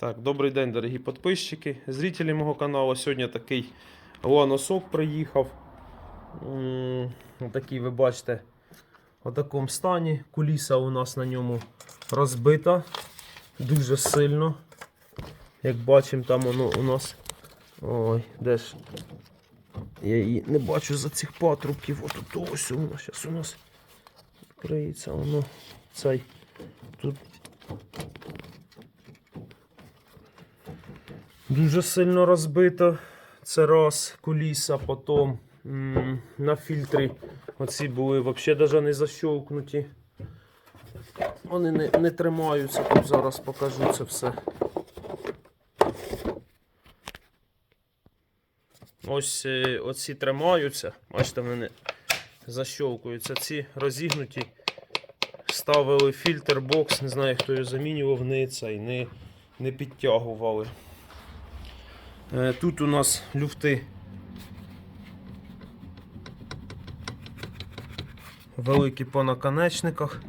Так, добрий день, дорогі підписчики, зрителі мого каналу. Сьогодні такий ланосок приїхав. Такий, ви бачите, в такому стані. Куліса у нас на ньому розбита дуже сильно. Як бачимо, там воно у нас. Ой, де ж. Я її не бачу за цих патрубків. От тут ось воно. Зараз у нас відкриється воно. Цей. Тут Дуже сильно розбито. Це раз куліса, потім на фільтрі оці були взагалі навіть не защовкнуті. Вони не, не тримаються, тут зараз покажу це все. Ось е, оці тримаються. Бачите, вони защовкуються. Ці розігнуті. Ставили фільтр бокс, не знаю, хто його замінював, не цей, не, не підтягували. Е, Тут у нас люфти великі по наконечниках.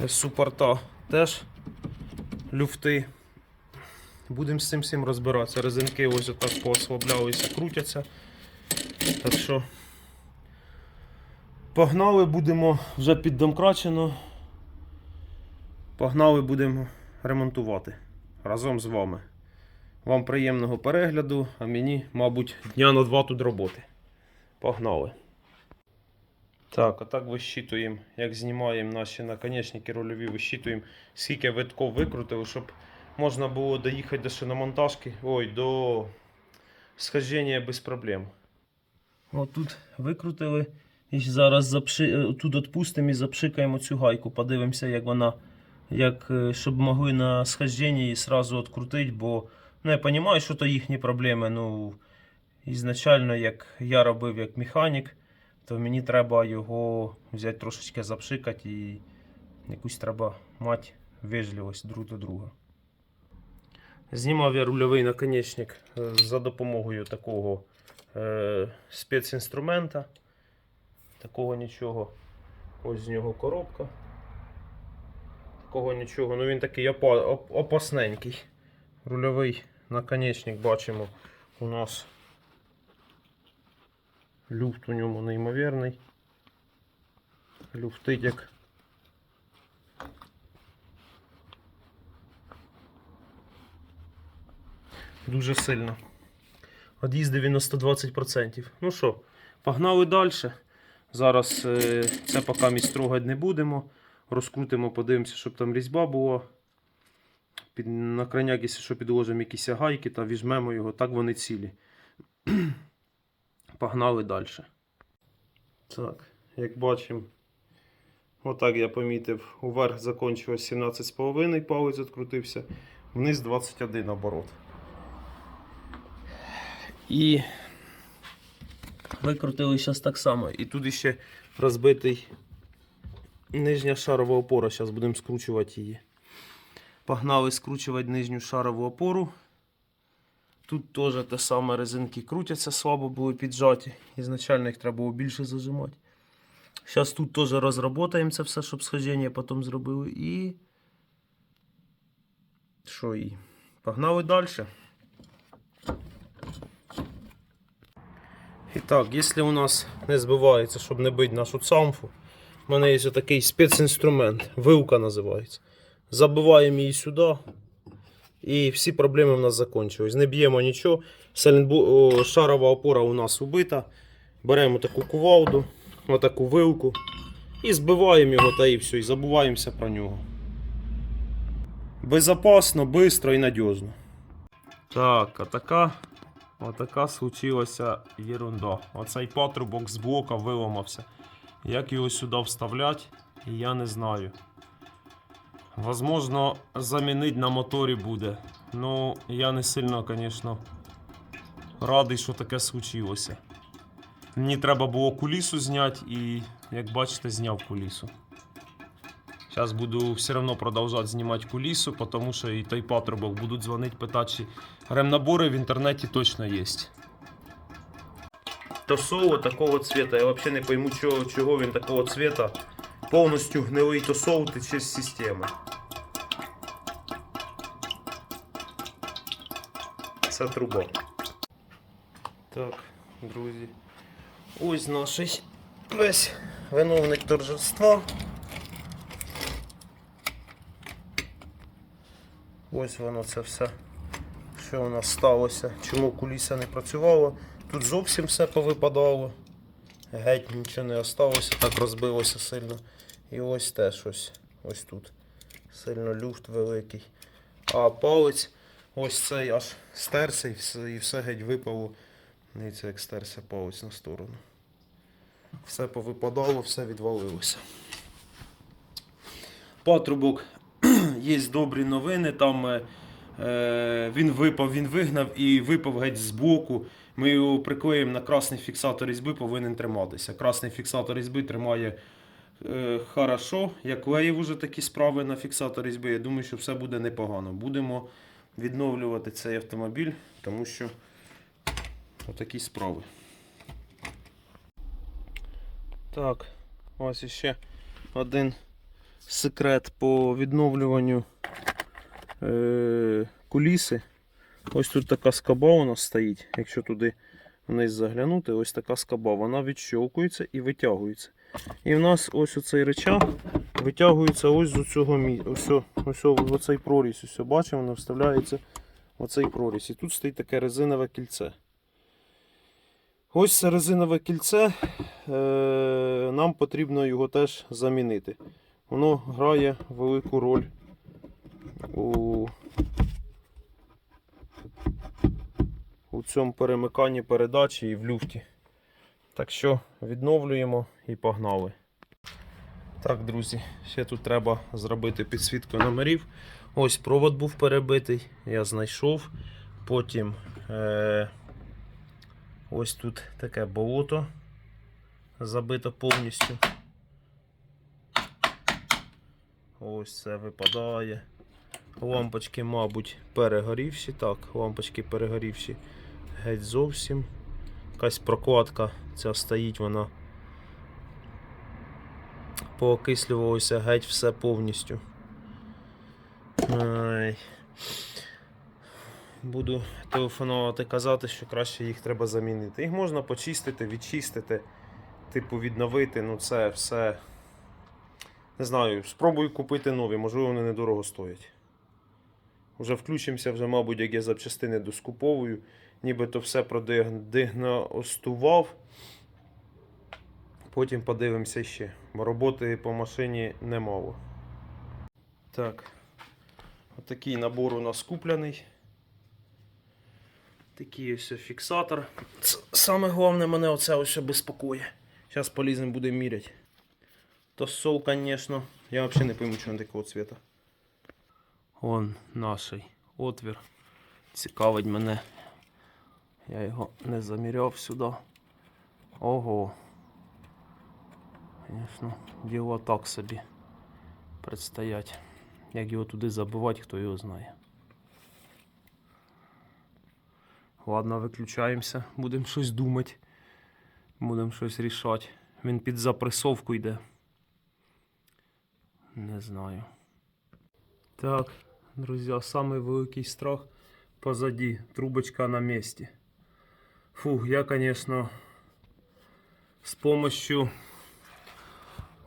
Е, Супорта теж люфти. Будемо з цим всім розбиратися. Резинки ось отак поослаблялися, крутяться. Так що погнали, будемо вже піддомкрачено. Погнали, будемо ремонтувати разом з вами. Вам приємного перегляду, а мені, мабуть, дня на два тут роботи. Погнали. Так, отак вищитуємо, як знімаємо наші наконечники рульові, вищитуємо, скільки витков викрутили, щоб можна було доїхати до шиномонтажки, ой, до схождення без проблем. Отут викрутили. І зараз запши... тут відпустимо і запшикаємо цю гайку. Подивимося, як вона, як, е, щоб могли на схожденні її одразу відкрутити, бо Ну, я розумію, що то їхні проблеми. Ну, ізначально, як я робив як механік, то мені треба його взяти трошечки запшикати і якусь треба мати вежливість друг до друга. Знімав я рульовий наконечник е, за допомогою такого е, спецінструмента. Такого нічого. Ось з нього коробка. Такого нічого. Ну він такий опасненький. Рульовий наконечник бачимо у нас люфт у ньому неймовірний. Люфтить як. Дуже сильно. Од'їздив він на 120%. Ну що, погнали далі. Зараз е, це поки місць трогати не будемо. Розкрутимо, подивимося, щоб там різьба була під, на крайняк, якщо що підложимо якісь гайки та візьмемо його, так вони цілі. Погнали далі. Так, як бачимо, отак я помітив, уверх закінчилось 17,5 палець відкрутився, вниз 21 оборот. І викрутили зараз так само. І тут ще розбитий нижня шарова опора. Зараз будемо скручувати її. Погнали скручувати нижню шарову опору. Тут теж те саме резинки крутяться, слабо були піджаті. Ізначально їх треба було більше зажимати. Зараз тут теж розработаємо це все, щоб схожіння потім зробили. І. Що і? Погнали далі. І так, якщо у нас не збивається, щоб не бити нашу цамфу, в мене є такий спецінструмент, вилка називається. Забиваємо її сюди. І всі проблеми в нас закінчились. Не б'ємо нічого. О, Шарова опора у нас убита. Беремо таку кувалду, отаку вилку. І збиваємо його та і все. І забуваємося про нього. Безопасно, швидко і надіжно. Так, а така, отака случилася ерунда. Оцей патрубок з блока виламався. Як його сюди вставляти, я не знаю. Возможно, замінити на моторі буде. Ну, я не сильно, звісно, радий, що таке случилося. Мені треба було кулісу зняти і, як бачите, зняв кулісу. Зараз буду все одно продовжувати знімати кулісу, тому що і той патрубок будуть дзвонити, питати, чи ремнабори в інтернеті точно є. Тосово такого цвета. Я взагалі не пойму, чого, чого він такого цвета. Повністю гнилий тосол тече з системи. Це труба. Так, друзі. Ось наш весь виновник торжества. Ось воно це все, що у нас сталося. Чому куліса не працювала. Тут зовсім все повипадало. Геть нічого не осталося, так розбилося сильно. І ось теж ось, ось тут. Сильно люфт великий. А палець ось цей аж стерся і все, і все геть випало. Дивіться, як стерся палець на сторону. Все повипадало, все відвалилося. Патрубок, є добрі новини. Там е, е, він випав, він вигнав і випав геть з боку. Ми його приклеїмо на красний фіксатор різьби, повинен триматися. Красний фіксатор різьби тримає е, хорошо. Я клеїв уже такі справи на фіксатор різьби. Я думаю, що все буде непогано. Будемо відновлювати цей автомобіль, тому що отакі справи. Так, ось іще один секрет по відновлюванню е, куліси. Ось тут така скоба у нас стоїть. Якщо туди вниз заглянути, ось така скоба. Вона відщолкується і витягується. І в нас ось оцей речах витягується ось з цього місця. Оцей прорізь. Ось бачимо, воно вставляється в оцей прорізь. І тут стоїть таке резинове кільце. Ось це резинове кільце. Е, нам потрібно його теж замінити. Воно грає велику роль у, у цьому перемиканні передачі і в люфті. Так що відновлюємо і погнали. Так, друзі, ще тут треба зробити підсвітку номерів. Ось провод був перебитий, я знайшов. Потім е, ось тут таке болото забито повністю. Ось це випадає. Лампочки, мабуть, перегорівші. Так, лампочки перегорівші геть зовсім. Якась прокладка ця стоїть, вона поокислювалося геть все повністю. Ай. Буду телефонувати казати, що краще їх треба замінити. Їх можна почистити, відчистити, типу відновити, ну це все. Не знаю, спробую купити нові, можливо, вони недорого стоять. Вже включимося, вже, мабуть, як я запчастини доскуповую. Нібито все продигностував. Потім подивимося ще. Бо роботи по машині немало. Так. Отакий набор у нас куплений. Такий ось фіксатор. Ц- Саме головне мене оце ось безпокоє. Зараз полізем будемо міряти. То сол, звісно. Я взагалі не пойму, чого він такого цвіта. Вон наш отвір. Цікавить мене. Я його не заміряв сюди. Ого. Звісно, діло так собі предстоять. Як його туди забивати, хто його знає. Ладно, виключаємося, будемо щось думати. Будемо щось рішати. Він під запресовку йде. Не знаю. Так, друзі, самий великий страх позаді. Трубочка на місці. Фух, я, конечно, з помощью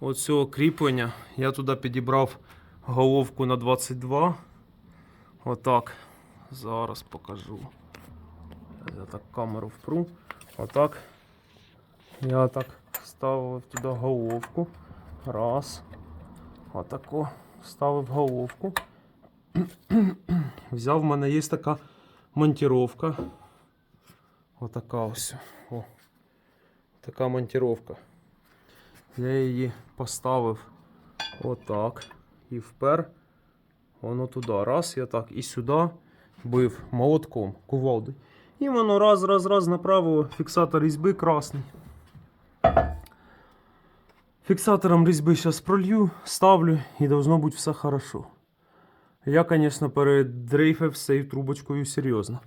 оцього кріплення я туди підібрав головку на 22. Отак. Зараз покажу. Я так камеру впру. Отак. Я так ставив туди головку. Раз. Отако. Ставив головку. Взяв, в мене є така монтіровка. Отака ось. О. Така монтіровка. Я її поставив отак. І впер. Воно туди. Раз, я так. І сюди бив молотком, кувалдою. І воно раз, раз, раз направо. Фіксатор різьби красний. Фіксатором різьби зараз пролью, ставлю і должно бути все хорошо. Я, звісно, передрейфив з цією трубочкою серйозно.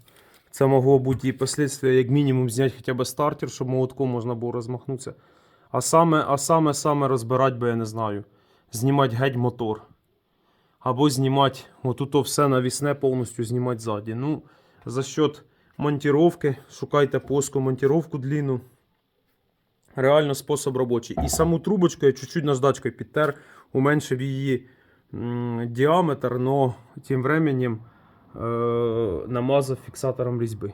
Це могло бути і последствия, як мінімум, зняти хоча б стартер, щоб молотком можна було розмахнутися. А саме, а саме, саме розбирати би, я не знаю, знімати геть мотор. Або знімати отут все навісне повністю знімати ззаді. Ну, за счет монтіровки. Шукайте плоску монтіровку длинну. Реально спосіб робочий. І саму трубочку я чуть-чуть наждачкою підтер, уменшив її м, діаметр, но тим временем намазав фіксатором різьби.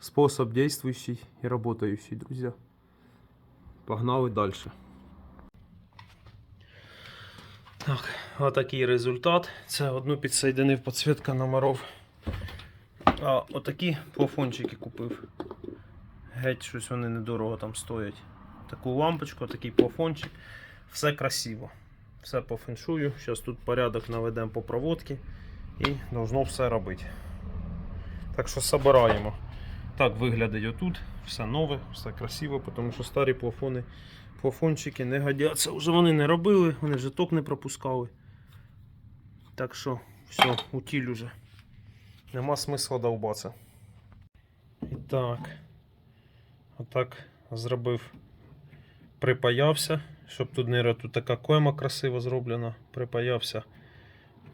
Способ действующий і работающий, друзі. Погнали далі. Так, отакий результат. Це одну підсоєдинив підсвітка номеров. А отакі плафончики купив. Геть щось вони недорого там стоять. Таку лампочку, такий плафончик. Все красиво. Все по феншую. Зараз тут порядок наведемо по проводці і должно все робити. Так що собираємо. Так виглядить отут. Все нове, все красиво, тому що старі плафони, плафончики не годяться. Вже вони не робили, вони вже ток не пропускали. Так що все, утіль уже. Нема смисла довбатися. І так. Отак зробив. Припаявся, щоб тут не тут така койма красиво зроблена. Припаявся.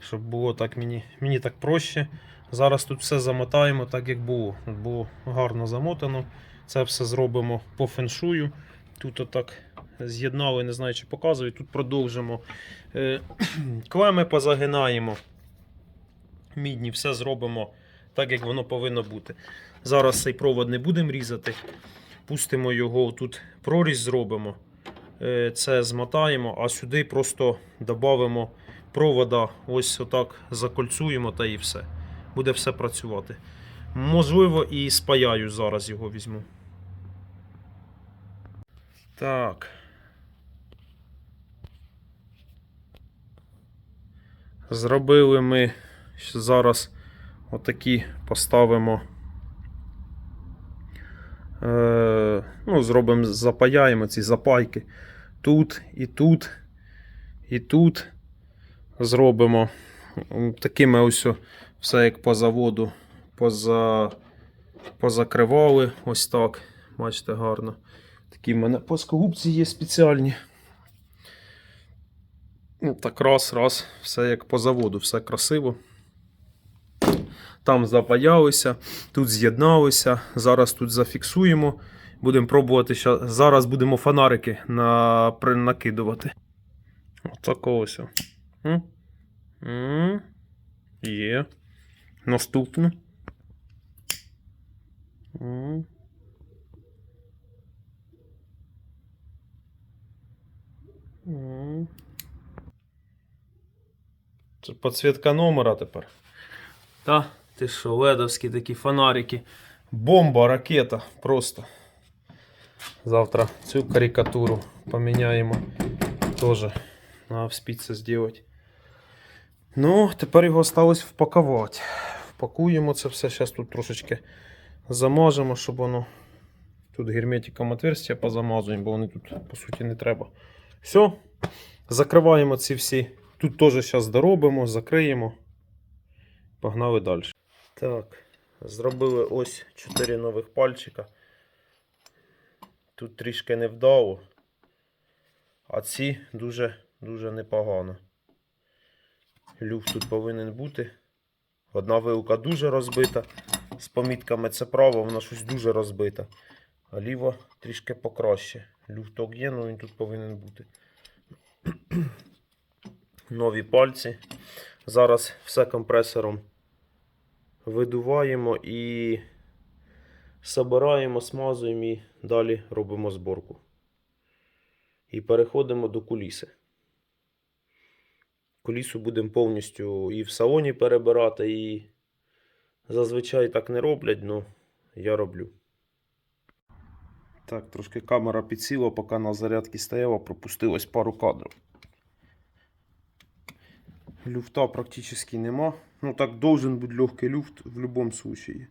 Щоб було так мені, мені так проще. Зараз тут все замотаємо так, як було. Тут було гарно замотано. Це все зробимо по феншую. Тут отак з'єднали, не знаю, чи показую. Тут продовжимо. Е, Клеми позагинаємо. Мідні, все зробимо так, як воно повинно бути. Зараз цей провод не будемо різати. Пустимо його, тут проріз зробимо. Е, Це змотаємо, а сюди просто додамо провода. Ось отак закольцуємо та і все. Буде все працювати. Можливо, і спаяю зараз його візьму. Так. Зробили ми зараз отакі поставимо. Е, ну, зробимо, запаяємо ці запайки. Тут і тут, і тут зробимо такими ось все як по заводу поза, позакривали. Ось так. Бачите, гарно. Такі в мене плоскогубці є спеціальні. Ну, так раз, раз, все як по заводу, все красиво. Там запаялися, тут з'єдналися. Зараз тут зафіксуємо. Будемо пробувати. Зараз будемо фонарики накидувати. Отако ось. М? М. Є. Наступне. М. М. Це підсвітка номера тепер. Та, ти що, ледовські такі фонарики. Бомба, ракета. Просто. Завтра цю карикатуру поміняємо. Тоже надо вспіть це зробити. Ну, тепер його осталось впакувати. Впакуємо це все. Зараз тут трошечки замажемо, щоб воно. Тут герметиком отверстия позамазуємо, бо вони тут, по суті, не треба. Все. Закриваємо ці всі. Тут теж зараз доробимо, закриємо. Погнали далі. Так, зробили ось 4 нових пальчика. Тут трішки невдало. А ці дуже дуже непогано. Люфт тут повинен бути. Одна вилка дуже розбита. З помітками це право, вона щось дуже розбита. А ліва трішки покраще. Люфток є, але він тут повинен бути. Нові пальці. Зараз все компресором видуваємо і собираємо, смазуємо і далі робимо зборку. І переходимо до куліси. Кулісу будемо повністю і в салоні перебирати, і зазвичай так не роблять, але я роблю. Так, трошки камера підсіла, поки на зарядці стояла, пропустилось пару кадрів. Люфта практически нема. Ну так должен бути легкий люфт в будь-якому случае.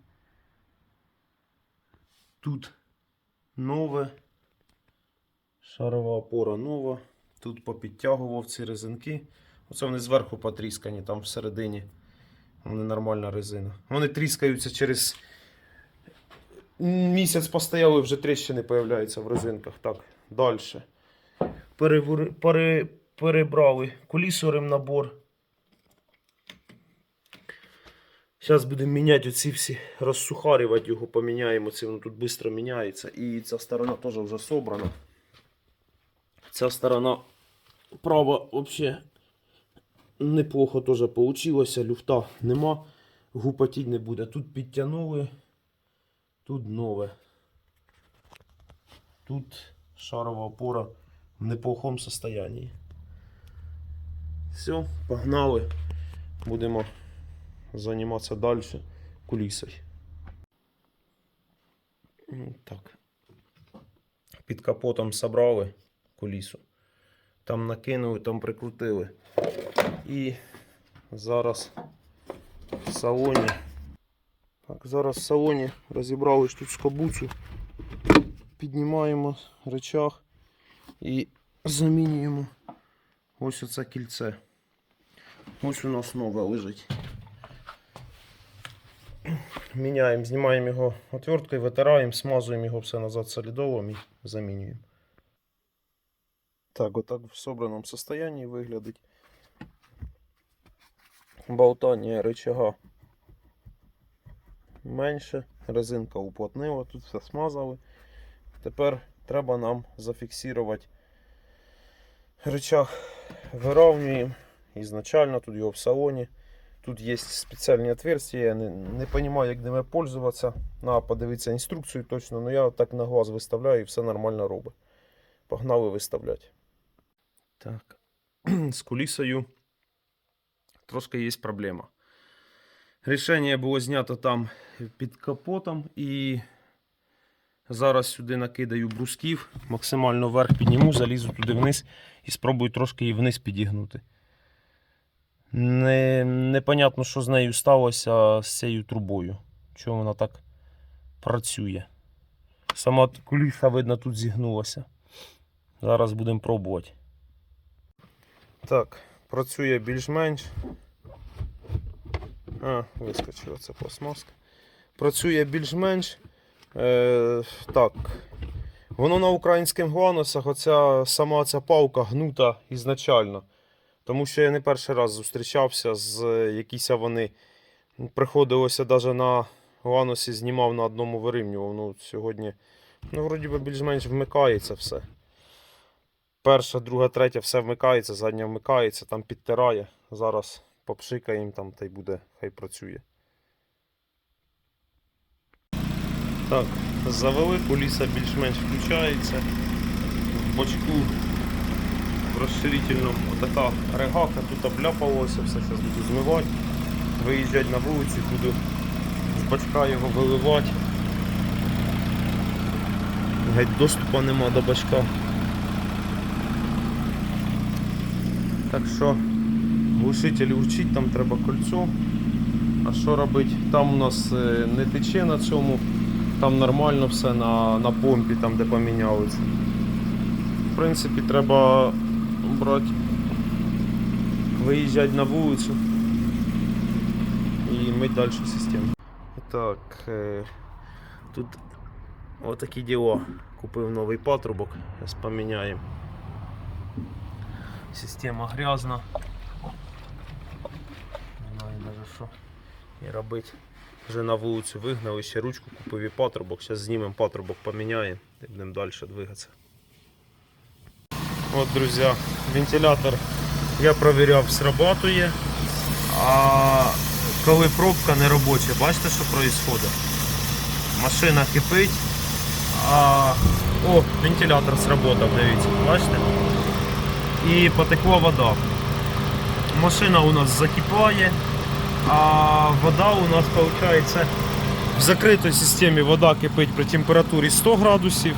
Тут нове. Шарова опора нова. Тут попідтягував ці резинки. Оце вони зверху потріскані, там всередині. Вони нормальна резина. Вони тріскаються через місяць постояли, вже тріщини появляються в резинках. Так, далі. Перевори, пере, перебрали кулісорим набор. Зараз будемо міняти оці всі, розсухарювати його, поміняємо це, воно тут швидко міняється. І ця сторона теж вже собрана. Ця сторона права взагалі неплохо теж вийшло. Люфта нема, гупатіть не буде. Тут підтягнули, тут нове. Тут шарова опора в неплохому состоянии. Все, погнали. Будемо займатися далі кулісою. Так. Під капотом собрали кулісу. Там накинули, там прикрутили. І зараз в салоні. Так, зараз в салоні розібрали ж тут скобуцю. Піднімаємо речах і замінюємо ось оце кільце. Ось у нас нове лежить. Міняємо, знімаємо його отверткою, витираємо, смазуємо його все назад солідолом і замінюємо. Так, отак в собраному состоянии виглядить. Болтання рычага менше, резинка уплотнила, тут все смазали. Тепер треба нам зафіксувати рычаг. Виравнюємо. Ізначально тут його в салоні. Тут є спеціальні отверстия, я не, не розумію, як ними пользуватися. Треба подивитися інструкцію точно, але я так на глаз виставляю і все нормально робить. Погнали виставляти. Так. З кулісою трошки є проблема. Рішення було знято там під капотом і зараз сюди накидаю брусків, максимально вверх підніму, залізу туди вниз і спробую трошки її вниз підігнути. Не, непонятно, що з нею сталося з цією трубою. Чому вона так працює. Сама куліса, видно, тут зігнулася. Зараз будемо пробувати. Так, працює більш-менш. А, вискочила ця пластмаска. Працює більш-менш. Е, так. Воно на українських гланосах, оця сама ця палка гнута ізначально. Тому що я не перший раз зустрічався з якісь вони. Приходилося навіть на гланосі знімав на одному вирівнював. Ну, сьогодні, ну, вроді би, більш-менш вмикається все. Перша, друга, третя все вмикається, задня вмикається, там підтирає. Зараз попшикаємо там та й буде, хай працює. Так, завели, куліса більш-менш включається. В бочку в розширительному така регака, тут обляпалося, все зараз буду змивати. Виїжджати на вулицю, буду з бачка його виливати. Геть доступу нема до бачка. Так що глушитель урчить, там треба кольцо. А що робити? Там у нас е, не тече на цьому, там нормально все на, на помпі, там де поміняли це. В принципі, треба брати, виїжджати на вулицю і мити далі систему. Так, е, тут отакі діло. Купив новий патрубок, зараз поміняємо. Система грязна. Не знаю навіть що і робити. Вже на вулицю вигнали, ще ручку купив і патрубок. Зараз знімемо патрубок, поміняємо і будемо далі двигатися. От, друзі, вентилятор я провіряв, срабатує. А коли пробка не робоча, бачите, що відбувається? Машина кипить. А... О, вентилятор сработав, дивіться, бачите? І потекла вода. Машина у нас закипає, а вода у нас виходить в закритій системі вода кипить при температурі 100 градусів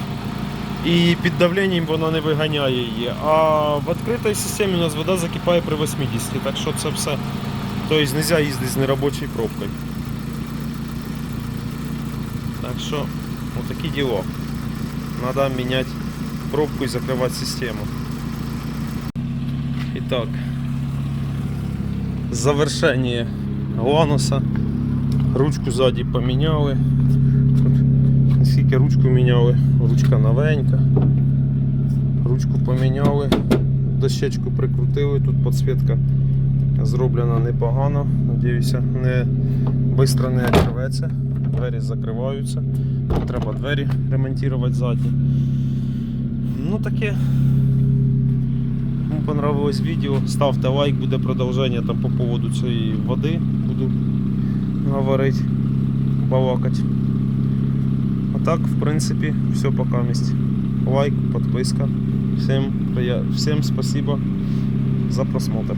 і під давленням вона не виганяє її. А в відкритій системі у нас вода закипає при 80, так що це все. Тобто не можна їздити з неробочою пробкою. Так що, отакі діло. Надо міняти пробку і закривати систему. Итак, завершение глануса. Ручку сзади поміняли. Тут скільки ручку міняли, ручка новенька. Ручку поміняли, дощечку прикрутили, тут підсвітка Зроблено непогано. Надіюся, не швидко не рветься. Двері закриваються. Треба двері ремонтувати задні. Ну таке. Кому понравилось відео, ставте лайк, буде продовження там по поводу цієї води. Буду говорити, балакати. А так, в принципі, все пока місць. Лайк, підписка. Всім, прия- всім спасибо за просмотр.